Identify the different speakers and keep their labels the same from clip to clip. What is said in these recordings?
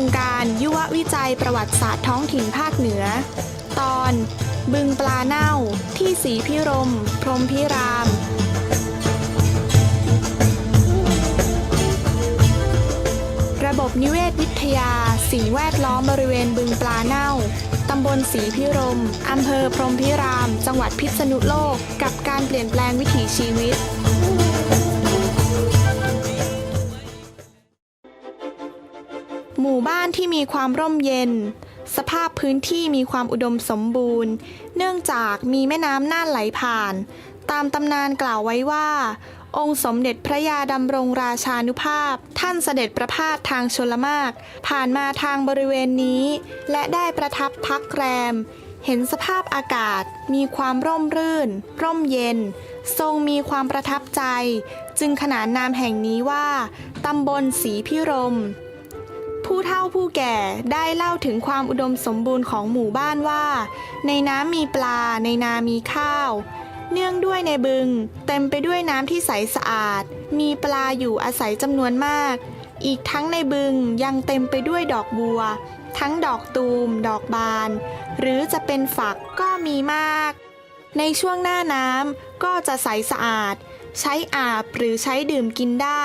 Speaker 1: รงการยุววิจัยประวัติศาสตร์ท้องถิ่นภาคเหนือ ตอน บึงปลาเน่าที่สีพิรม พรหมพิราม ระบบนิเวศวิทยา สิ่งแวดล้อมบริเวณบึงปลาเน่าตำบลศรีพิรม อำเภอพรหมพิราม จังหวัดพิษณุโลก กับการเปลี่ยนแปลงวิถีชีวิต มีความร่มเย็น สภาพพื้นที่มีความอุดมสมบูรณ์ เนื่องจากมีแม่น้ำน่านไหลผ่าน ตามตำนานกล่าวไว้ว่า องค์สมเด็จพระยาดำรงราชานุภาพ ท่านเสด็จประพาสทางชลมาก ผ่านมาทางบริเวณนี้ และได้ประทับพักแรม เห็นสภาพอากาศ มีความร่มรื่น ร่มเย็น ทรงมีความประทับใจ จึงขนานนามแห่งนี้ว่าตำบลศรีพิรม ผู้เฒ่าผู้แก่ได้เล่าถึงความอุดมสมบูรณ์ของหมู่บ้านว่า ในน้ำมีปลา ในนามีข้าว เนื่องด้วยในบึง เต็มไปด้วยน้ำที่ใสสะอาด มีปลาอยู่อาศัยจำนวนมาก อีกทั้งในบึงยังเต็มไปด้วยดอกบัว ทั้งดอกตูม ดอกบาน หรือจะเป็นฝักก็มีมาก ในช่วงหน้าน้ำก็จะใสสะอาด ใช้อาบหรือใช้ดื่มกินได้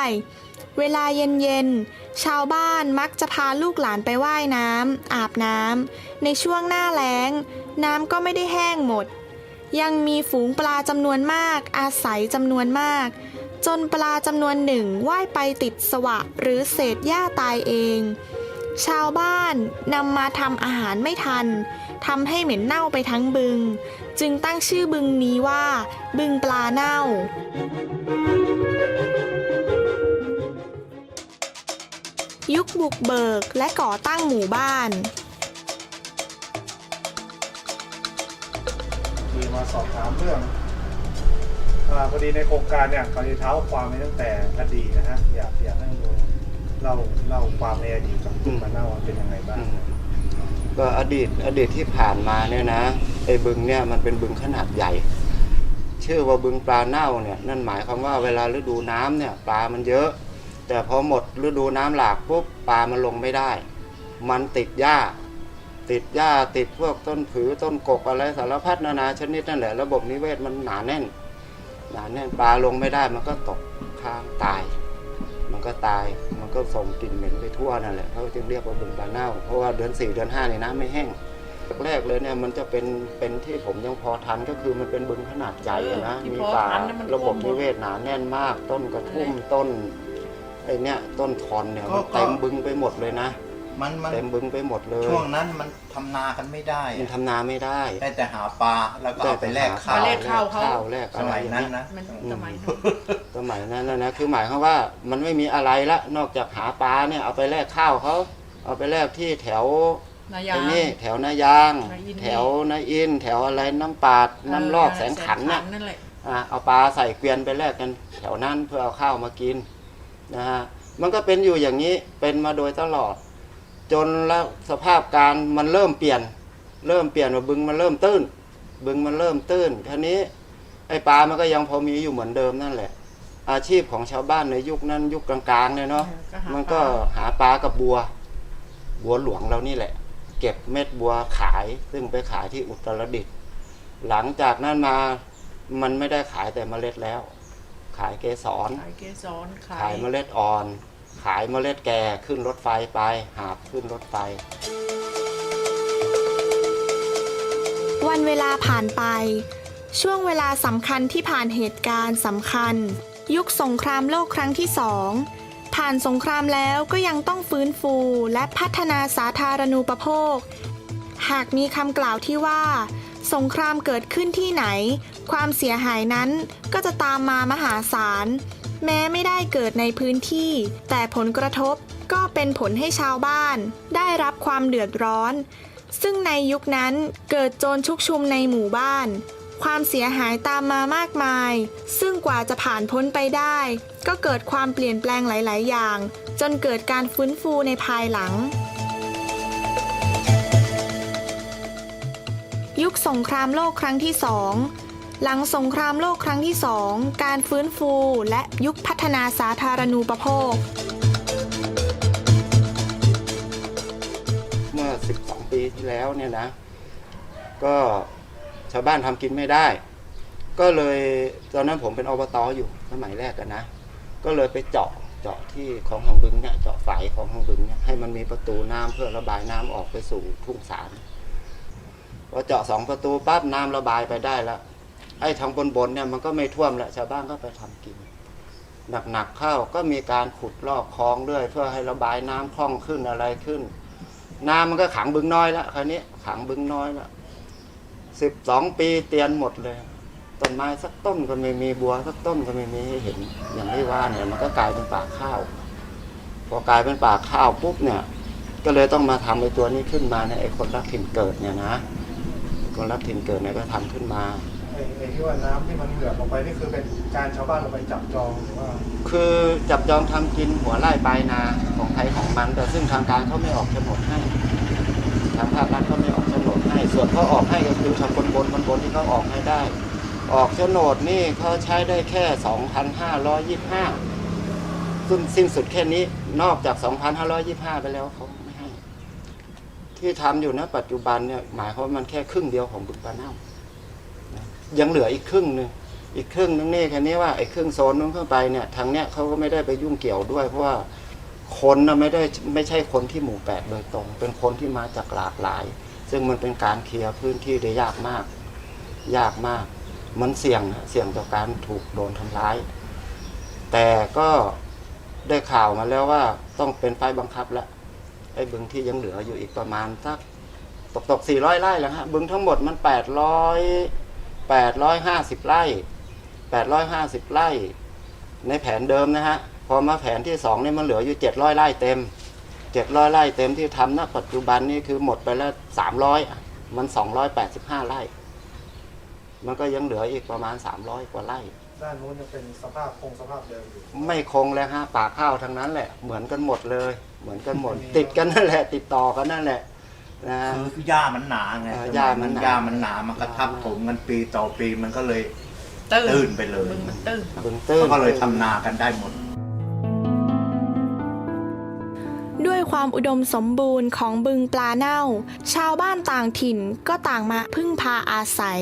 Speaker 1: เวลาเย็นๆ ชาวบ้านมักจะพาลูกหลานไปว่ายน้ำอาบน้ำ ในช่วงหน้าแล้ง น้ำก็ไม่ได้แห้งหมด ยังมีฝูงปลาจำนวนมาก อาศัยจำนวนมาก จนปลาจำนวนหนึ่งว่ายไปติดสวะหรือเศษหญ้าตายเอง ชาวบ้านนำมาทำอาหารไม่ทันทำให้เหม็นเน่าไปทั้งบึง จึงตั้งชื่อบึงนี้ว่า บึงปลาเน่า ยุคบุกเบิกและก่อตั้งหมู่บ้าน
Speaker 2: มีมาสอบถามเรื่องอาพอดีในโครงการเนี่ยเขาจะเท้าความไปตั้งแต่อดีตนะฮะอยากอยากให้ดูเล่าเล่าความในอดีตกับบึงมาเน่าว่าเป็นยังไงบ้าง
Speaker 3: ก็อดีตอดีตที่ผ่านมาเนี่ยนะไอ้บึงเนี่ยมันเป็นบึงขนาดใหญ่ ชื่อว่าบึงปลาเน่าเนี่ยนั่นหมายความว่าเวลาฤดูน้ำเนี่ยปลามันเยอะ แต่พอหมดฤดูน้ำหลากปุ๊บปลามันลงไม่ได้ มันติดหญ้า ติดหญ้าติดพวกต้นผือต้นกกอะไรสารพัดนานาชนิดนั่นแหละระบบนิเวศมันหนาแน่น หนาแน่นปลาลงไม่ได้มันก็ตกค้างตาย มันก็ตายมันก็ส่งกลิ่นเหม็นไปทั่วนั่นแหละเขาจึงเรียกว่าบึงปลาเน่าเพราะว่าเดือนสี่เดือนห้าในน้ำไม่แห้งแรกเลยเนี่ยมันจะเป็นเป็นที่ผมยังพอทันก็คือมันเป็นบึงขนาดใหญ่อะนะ
Speaker 4: ที่
Speaker 3: มี
Speaker 4: พอ
Speaker 3: ป่า
Speaker 4: ทันนะมัน
Speaker 3: ระบบ
Speaker 4: ท่วมหมด
Speaker 3: นิเวศหนาแน่นมาก ต้นกระทุ่มต้น ไอเนี่ยต้นทอนเนี่ย
Speaker 5: ก็
Speaker 3: มัน
Speaker 5: ก็
Speaker 3: เต็มบึงไปหมดเลยนะ
Speaker 5: มันมัน
Speaker 3: เต็มบึงไปหมดเลย
Speaker 5: ช่วงนั้นมันทำนากันไม่ได้
Speaker 3: มันทำนาไม่ได้
Speaker 5: ได้แต่หาปลาแล้วก็เอาไปแลกข้าว
Speaker 4: ไปแลก ข้าวเขา
Speaker 3: ข้าวแลก
Speaker 5: ส
Speaker 3: อะไร
Speaker 5: มัย
Speaker 3: อย่าง
Speaker 5: นั้น
Speaker 3: เงี้ย
Speaker 5: นะ
Speaker 4: มัน
Speaker 3: อืม
Speaker 4: สมัยนั้น
Speaker 3: สมัยนั้นนะนะคือหมายความว่ามันไม่มีอะไรละนอกจากหาปลาเนี่ยเอาไปแลกข้าวเขาเอาไปแลกที่แถว
Speaker 4: นายา
Speaker 3: ไอ้นี่แถวนายาง
Speaker 4: นาอิน
Speaker 3: แถวนายอิน แถวอะไรน้ำปาดน้ำลอกแสงขันน่ะ
Speaker 4: นั่นแหละ
Speaker 3: อะเอาปลาใส่เกวียนไปแลกกัน แถวนั้นเพื่อเอาข้าวมากิน นะฮะมันก็เป็นอยู่อย่างนี้เป็นมาโดยตลอด จนแล้วสภาพการมันเริ่มเปลี่ยน เริ่มเปลี่ยนว่าบึงมันเริ่มตื้น บึงมันเริ่มตื้นทีนี้ไอ้ปลามันก็ยังพอมีอยู่เหมือนเดิมนั่นแหละ อาชีพของชาวบ้านในยุคนั้นยุคกลางๆเนี่ยเนาะ
Speaker 4: ก็หา
Speaker 3: มันก็
Speaker 4: ปลา
Speaker 3: หาปลากับบัว บัวหลวงเรานี่แหละ เก็บเม็ดบัวขาย ซึ่งไปขายที่อุตรดิตถ์หลังจากนั้นมามันไม่ได้ขายแต่เมล็ดแล้ว ขายเกสร
Speaker 4: ขายเกสรขา
Speaker 3: ขายยเมล็ดอ่อน ขายเมล็ดแก่ขึ้นรถไฟไป หาบขึ้นรถไฟ
Speaker 1: วันเวลาผ่านไป ช่วงเวลาสำคัญที่ผ่านเหตุการณ์สำคัญ ยุคสงครามโลกครั้งที่สองผ่านสงครามแล้วก็ยังต้องฟื้นฟูและพัฒนาสาธารณูปโภค หากมีคำกล่าวที่ว่า สงครามเกิดขึ้นที่ไหน ความเสียหายนั้นก็จะตามมามหาศาล แม้ไม่ได้เกิดในพื้นที่ แต่ผลกระทบก็เป็นผลให้ชาวบ้าน ได้รับความเดือดร้อน ซึ่งในยุคนั้นเกิดโจรชุกชุมในหมู่บ้าน ความเสียหายตามมามากมาย ซึ่งกว่าจะผ่านพ้นไปได้ ก็เกิดความเปลี่ยนแปลงหลาย ๆ อย่าง จนเกิดการฟื้นฟูในภายหลัง ยุคสงครามโลกครั้งที่สองหลังสงครามโลกครั้งที่สองการฟื้นฟูและยุคพัฒนาสาธารณูปโภค เมื่อ
Speaker 3: 12 ปีที่แล้วเนี่ยนะ ก็ชาวบ้านทำกินไม่ได้ ก็เลยตอนนั้นผมเป็นอบตอยู่สมัยแรกกันนะ ก็เลยไปเจาะเจาะที่ของหองบึงเนี่ยเจาะฝายของหองบึงเนี่ยให้มันมีประตูน้ำเพื่อระบายน้ำออกไปสู่ทุ่งสาร อเจาะสองประตูปั๊บน้ำระบายไปได้แล้วไอ้ทางบนบนๆเนี่ยมันก็ไม่ท่วมแล้วชาวบ้านก็ไปทำกิน หนักๆเข้าก็มีการขุดลอกคลองเรื่อย เพื่อให้ระบายน้ำคล่องขึ้นอะไรขึ้น น้ำมันก็ขังบึงน้อยแล้วคราวนี้ขังบึงน้อยแล้วสิบสองปีเตียนหมดเลยต้นไม้สักต้นก็ไม่มีบัวสักต้นก็ไม่มีให้เห็นอย่างที่ว่าเนี่ยมันก็กลายเป็นป่าข้าว พอกลายเป็นป่าข้าวปุ๊บเนี่ย ก็เลยต้องมาทำไอ้ตัวนี้ขึ้นมาเนี่ยไอ้คนรักถิ่นเกิดเนี่ยนะ คนรักถิ่นเกิดเนี่ยก็ทำขึ้นมา
Speaker 2: ไอ้ไอ้ที่ว่าน้ำที่มันเหลือออกไปนี่คือเป็นการชาวบ้านเราไปจับจองหรือว่า
Speaker 3: คือจับจองทำกินหัวไร่ปลายนาของใครของมัน แต่ซึ่งทางการเขาไม่ออกโฉนดให้ทางภาครัฐเขาไม่ออกโฉนดให้ ส่วนเขาออกให้ก็คือชาวคนบนคนบนที่เขาออกให้ได้ ออกโฉนดนี่เขาใช้ได้แค่ 2,525ซึ่งสิ้นสุดแค่นี้นอกจาก 2,525 ไปแล้วเขาไม่ให้ ที่ทำอยู่นะปัจจุบันเนี่ยหมายความว่ามันแค่ครึ่งเดียวของบึงปลาเน่ายังเหลืออีกครึ่งหนึ่งอีกครึ่งนึงนี่แค่นี้ว่าไอ้ครึ่งโซนนู้นเข้าไปเนี่ยทางเนี้ยเขาก็ไม่ได้ไปยุ่งเกี่ยวด้วย เพราะว่าคนนะไม่ได้ไม่ใช่คนที่หมู่แปดโดยตรง เป็นคนที่มาจากหลากหลาย ซึ่งมันเป็นการเคลียร์พื้นที่ได้ยากมาก ยากมาก มันเสี่ยงนะเสี่ยงต่อการถูกโดนทำร้าย แต่ก็ได้ข่าวมาแล้วว่าต้องเป็นไฟบังคับแล้ว ไอ้บึงที่ยังเหลืออยู่อีกประมาณสักตกตกสี่ร้อยไร่แล้วฮะบึงทั้งหมดมันแปดร้อยแปดร้อยห้าสิบไร่850ไร่ ในแผนเดิมนะฮะพอมาแผนที่สองนี่มันเหลืออยู่700ไร่เต็ม700ไร่เต็มที่ทำณปัจจุบันนี่คือหมดไปแล้ว300อะมัน285ไร่ มันก็ยังเหลืออีกประมาณ300กว่าไร่
Speaker 2: ด้านนู้นยังเป็นสภาพคงสภาพเดิมอยู่
Speaker 3: ไม่คงเลยฮะป่าข้าวทั้งนั้นแหละ เหมือนกันหมดเลย เหมือนกันหมด ติดกันนั่นแหละ ติดต่อกันนั่นแหละนะ
Speaker 5: คือหญ้ามันหนาไง
Speaker 3: เออหญ้ามันหนา
Speaker 5: หญ้ามันหนามันก็ทับถมกันปีต่อปีมันก็เลย
Speaker 4: ตื้น
Speaker 5: ตื้นไปเลย
Speaker 4: บึงมันตื้น
Speaker 3: บึงตื้น
Speaker 5: ก็เลยทำนากันได้หมด
Speaker 1: ด้วยความอุดมสมบูรณ์ของบึงปลาเน่า ชาวบ้านต่างถิ่นก็ต่างมาพึ่งพาอาศัย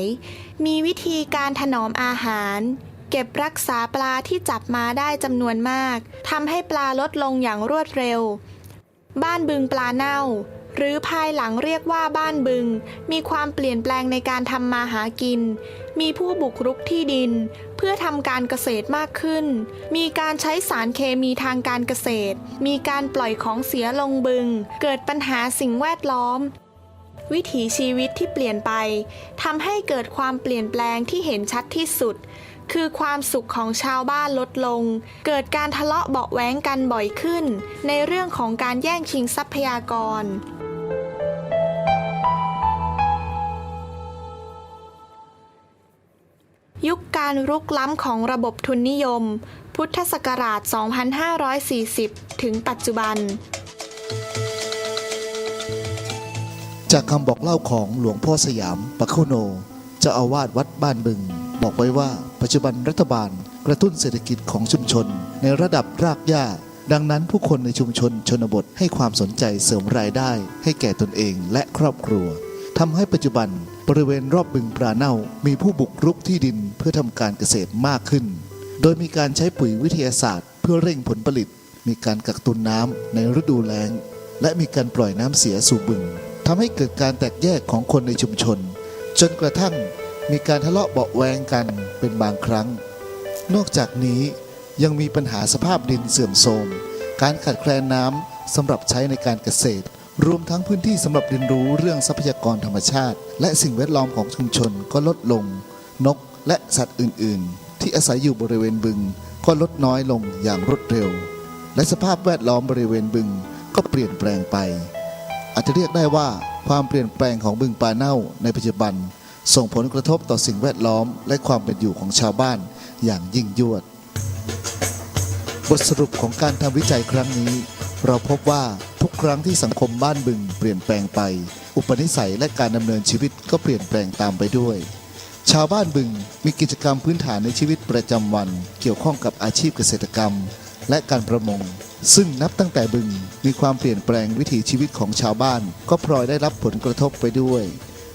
Speaker 1: มีวิธีการถนอมอาหาร เก็บรักษาปลาที่จับมาได้จำนวนมากทำให้ปลาลดลงอย่างรวดเร็ว บ้านบึงปลาเน่า หรือภายหลังเรียกว่าบ้านบึง มีความเปลี่ยนแปลงในการทำมาหากิน มีผู้บุกรุกที่ดิน เพื่อทำการเกษตรมากขึ้น มีการใช้สารเคมีทางการเกษตร มีการปล่อยของเสียลงบึง เกิดปัญหาสิ่งแวดล้อมวิถีชีวิตที่เปลี่ยนไปทำให้เกิดความเปลี่ยนแปลงที่เห็นชัดที่สุด คือความสุขของชาวบ้านลดลง เกิดการทะเลาะเบาะแวงกันบ่อยขึ้น ในเรื่องของการแย่งชิงทรัพยากร ยุคการรุกล้ำของระบบทุนนิยม พุทธศักราช 2540 ถึงปัจจุบัน
Speaker 6: จากคำบอกเล่าของหลวงพ่อสยามปะคุโนเจ้าอาวาสวัดบ้านบึง บอกไว้ว่า ปัจจุบันรัฐบาลกระตุ้นเศรษฐกิจของชุมชน ในระดับรากหญ้า ดังนั้นผู้คนในชุมชนชนบทให้ความสนใจเสริมรายได้ ให้แก่ตนเองและครอบครัวทำให้ปัจจุบันบริเวณรอบบึงปลาเน่า มีผู้บุกรุกที่ดินเพื่อทำการเกษตรมากขึ้น โดยมีการใช้ปุ๋ยวิทยาศาสตร์ เพื่อเร่งผลผลิต มีการกักตุนน้ำในฤดูแล้ง และมีการปล่อยน้ำเสียสู่บึงทำให้เกิดการแตกแยกของคนในชุมชน จนกระทั่ง มีการทะเลาะเบาะแวงกันเป็นบางครั้ง นอกจากนี้ยังมีปัญหาสภาพดินเสื่อมโทรม การขาดแคลนน้ำสำหรับใช้ในการเกษตร รวมทั้งพื้นที่สำหรับเรียนรู้เรื่องทรัพยากรธรรมชาติ และสิ่งแวดล้อมของชุมชนก็ลดลง นกและสัตว์อื่น ๆ ที่อาศัยอยู่บริเวณบึง ก็ลดน้อยลงอย่างรวดเร็ว และสภาพแวดล้อมบริเวณบึงก็เปลี่ยนแปลงไป อาจจะเรียกได้ว่าความเปลี่ยนแปลงของบึงปลาเน่าในปัจจุบัน ส่งผลกระทบต่อสิ่งแวดล้อมและความเป็นอยู่ของชาวบ้านอย่างยิ่งยวด บทสรุปของการทำวิจัยครั้งนี้ เราพบว่าทุกครั้งที่สังคมบ้านบึงเปลี่ยนแปลงไป อุปนิสัยและการดำเนินชีวิตก็เปลี่ยนแปลงตามไปด้วย ชาวบ้านบึงมีกิจกรรมพื้นฐานในชีวิตประจำวัน เกี่ยวข้องกับอาชีพเกษตรกรรม และการประมง ซึ่งนับตั้งแต่บึงมีความเปลี่ยนแปลงวิถีชีวิตของชาวบ้าน ก็พลอยได้รับผลกระทบไปด้วย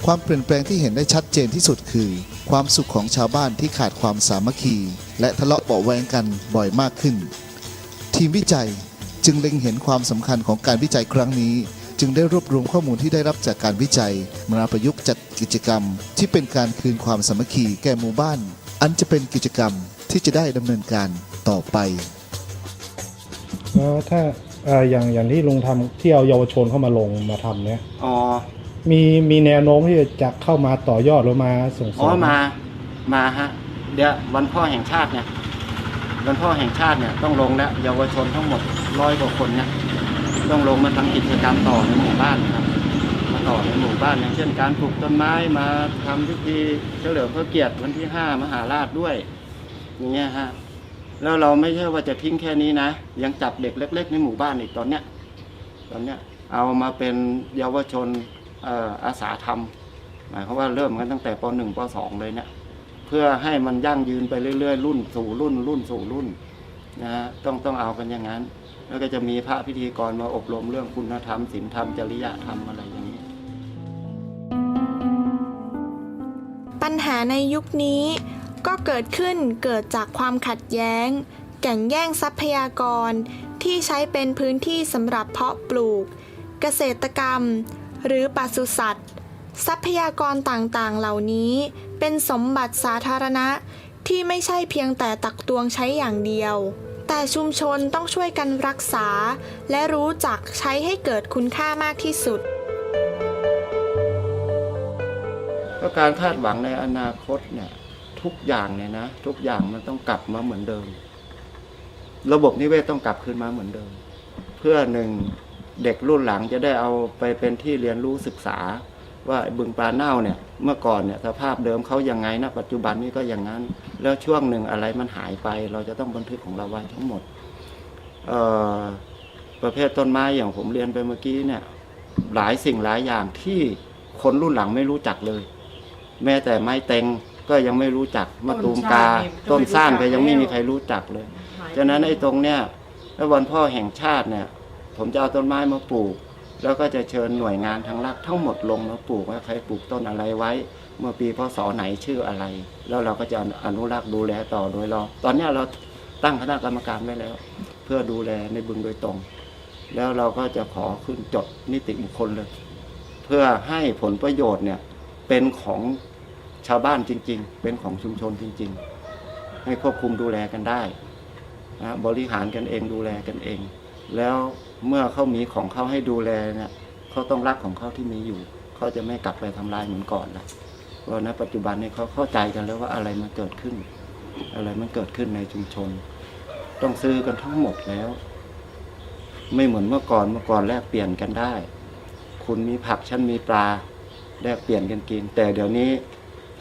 Speaker 6: ความเปลี่ยนแปลงที่เห็นได้ชัดเจนที่สุดคือ ความสุขของชาวบ้านที่ขาดความสามัคคี และทะเลาะเบาะแวงกันบ่อยมากขึ้น ทีมวิจัยจึงเล็งเห็นความสำคัญของการวิจัยครั้งนี้ จึงได้รวบรวมข้อมูลที่ได้รับจากการวิจัยมาประยุกต์จัดกิจกรรม ที่เป็นการคืนความสามัคคีแก่หมู่บ้าน อันจะเป็นกิจกรรมที่จะได้ดำเนินการต่อไป
Speaker 4: แล้วถ้าเอ่ออย่างอย่างที่ลุงทำที่เอาเยาวชนเข้ามาลงมาทำเนี่ย
Speaker 3: อ๋อ
Speaker 4: มีมีแนวโน้มที่จะเข้ามาต่อยอดหรือมาส่งเสริ
Speaker 3: อ
Speaker 4: ม
Speaker 3: มามาฮะ เดี๋ยววันพ่อแห่งชาติเนี่ย วันพ่อแห่งชาติเนี่ยต้องลงแล้วเยาวชนทั้งหมดร้อยกว่าคนเนี่ยต้องลงมาทำกิจกรรมต่อในหมู่บ้านครับมาต่อในหมู่บ้านอย่างเช่นการปลูกต้นไม้มาทำพิธีเฉลิมพระเกียรติวันที่ห้ามหาราชด้วยอย่างเงี้ยฮะแล้วเราไม่ใช่ว่าจะทิ้งแค่นี้นะ ยังจับเด็กเล็ก ๆ ในหมู่บ้านอีกตอนเนี้ยตอนเนี้ยเอามาเป็นเยาวชน อาสาทำหมายความว่าเริ่มกันตั้งแต่ป .1 ป .2 เลยเนี่ยเพื่อให้มันยั่งยืนไปเรื่อย ๆ รุ่นสู่รุ่น รุ่นสู่รุ่นนะฮะต้องต้องเอากันอย่างนั้น แล้วก็จะมีพระพิธีกรมาอบรมเรื่องคุณธรรมศีลธรรมจริยธรรมอะไรอย่างนี้
Speaker 1: ปัญหาในยุคนี้ก็เกิดขึ้นเกิดจากความขัดแย้ง แก่งแย่งทรัพยากรที่ใช้เป็นพื้นที่สำหรับเพาะปลูก เกษตรกรรม หรือปศุสัตว์ ทรัพยากรต่างๆ เหล่านี้ เป็นสมบัติสาธารณะที่ไม่ใช่เพียงแต่ตักตวงใช้อย่างเดียว แต่ชุมชนต้องช่วยกันรักษา และรู้จักใช้ให้เกิดคุณค่ามากที่สุด
Speaker 3: ก็การคาดหวังในอนาคตเนี่ยทุกอย่างเนี่ยนะ ทุกอย่างมันต้องกลับมาเหมือนเดิม ระบบนิเวศต้องกลับคืนมาเหมือนเดิม เพื่อหนึ่ง เด็กรุ่นหลังจะได้เอาไปเป็นที่เรียนรู้ศึกษา ว่าไอ้บึงปลาเน่าเนี่ยเมื่อก่อนเนี่ยสภาพเดิมเขายังไงนะปัจจุบันนี้ก็อย่างนั้น แล้วช่วงหนึ่งอะไรมันหายไป เราจะต้องบันทึกของเราไว้ทั้งหมดเอ่อประเภทต้นไม้อย่างผมเรียนไปเมื่อกี้เนี่ยหลายสิ่งหลายอย่างที่คนรุ่นหลังไม่รู้จักเลย แม้แต่ไม้เต็งก็ยังไม่รู้จักมะตูมกาต้นซ่านก็ยังไม่มีใครรู้จักเลยฉะนั้นไอ้ตรงเนี้ยแล้ววันพ่อแห่งชาติเนี่ย ผมจะเอาต้นไม้มาปลูก แล้วก็จะเชิญหน่วยงานทางรัฐทั้งหมดลงมาปลูกว่าใครปลูกต้นอะไรไว้ เมื่อปีพศไหนชื่ออะไร แล้วเราก็จะอนุรักษ์ดูแลต่อโดยเราตอนนี้เราตั้งคณะกรรมการไว้แล้ว เพื่อดูแลในบึงโดยตรง แล้วเราก็จะขอขึ้นจดนิติบุคคลเลย เพื่อให้ผลประโยชน์เนี่ยเป็นของชาวบ้านจริง ๆ เป็นของชุมชนจริง ๆ ให้ควบคุมดูแลกันได้นะบริหารกันเองดูแลกันเอง แล้ว เมื่อเขามีของเขาให้ดูแลเนี่ยเขาต้องรักของเขาที่มีอยู่ เขาจะไม่กลับไปทำลายเหมือนก่อนละเพราะณปัจจุบันนี้เขาเข้าใจกันแล้วว่าอะไรมันเกิดขึ้น อะไรมันเกิดขึ้นในชุมชน ต้องซื้อกันทั้งหมดแล้ว ไม่เหมือนเมื่อก่อนเมื่อก่อนแลกเปลี่ยนกันได้ คุณมีผักฉันมีปลาแลกเปลี่ยนกันกิน แต่เดี๋ยวนี้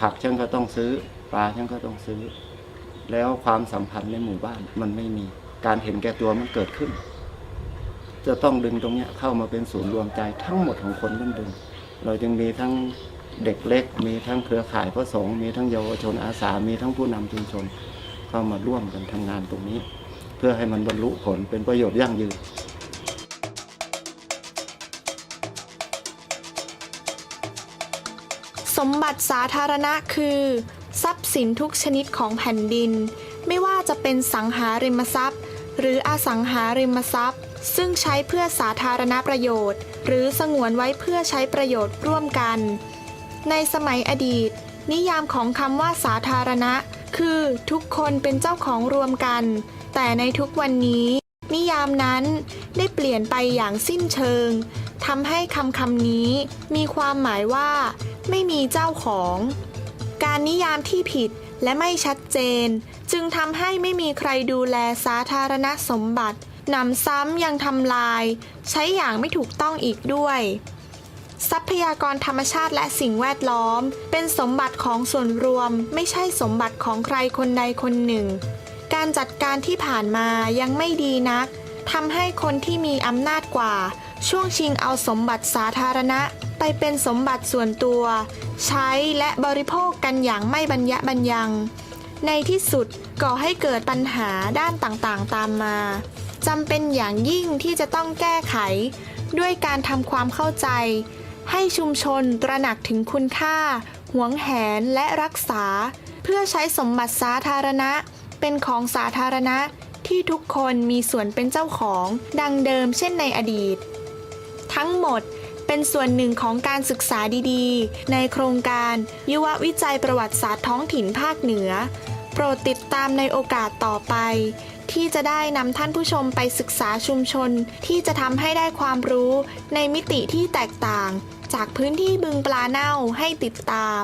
Speaker 3: ผักฉันก็ต้องซื้อ ปลาฉันก็ต้องซื้อ แล้วความสัมพันธ์ในหมู่บ้านมันไม่มีการเห็นแก่ตัวมันเกิดขึ้น จะต้องดึงตรงนี้เข้ามาเป็นศูนย์รวมใจทั้งหมดของคนบ้านดึง เราจึงมีทั้งเด็กเล็ก มีทั้งเครือข่ายพระสงฆ์มีทั้งเยาวชนอาสา มีทั้งผู้นำชุมชนเข้ามาร่วมกันทำงานตรงนี้ เพื่อให้มันบรรลุผลเป็นประโยชน์ยั่งยืน
Speaker 1: สมบัติสาธารณะคือ ทรัพย์สินทุกชนิดของแผ่นดิน ไม่ว่าจะเป็นสังหาริมทรัพย์ หรืออสังหาริมทรัพย์ ซึ่งใช้เพื่อสาธารณประโยชน์ หรือสงวนไว้เพื่อใช้ประโยชน์ร่วมกัน ในสมัยอดีต นิยามของคำว่าสาธารณะ คือทุกคนเป็นเจ้าของรวมกัน แต่ในทุกวันนี้ นิยามนั้นได้เปลี่ยนไปอย่างสิ้นเชิงทำให้คำคำนี้มีความหมายว่า ไม่มีเจ้าของ การนิยามที่ผิดและไม่ชัดเจน จึงทำให้ไม่มีใครดูแลสาธารณสมบัติ หนำซ้ำยังทำลาย ใช้อย่างไม่ถูกต้องอีกด้วย ทรัพยากรธรรมชาติและสิ่งแวดล้อม เป็นสมบัติของส่วนรวม ไม่ใช่สมบัติของใครคนใดคนหนึ่ง การจัดการที่ผ่านมายังไม่ดีนักทำให้คนที่มีอำนาจกว่า ช่วงชิงเอาสมบัติสาธารณะ ไปเป็นสมบัติส่วนตัว ใช้และบริโภคกันอย่างไม่บรรยะบรรยัง ในที่สุดก่อให้เกิดปัญหาด้านต่างๆตามมา จำเป็นอย่างยิ่งที่จะต้องแก้ไข ด้วยการทำความเข้าใจ ให้ชุมชนตระหนักถึงคุณค่า หวงแหนและรักษา เพื่อใช้สมบัติสาธารณะ เป็นของสาธารณะที่ทุกคนมีส่วนเป็นเจ้าของ ดังเดิมเช่นในอดีต ทั้งหมดเป็นส่วนหนึ่งของการศึกษาดีๆ ในโครงการยุววิจัยประวัติศาสตร์ท้องถิ่นภาคเหนือ โปรดติดตามในโอกาสต่อไป ที่จะได้นำท่านผู้ชมไปศึกษาชุมชน ที่จะทำให้ได้ความรู้ในมิติที่แตกต่าง จากพื้นที่บึงปลาเน่าให้ติดตาม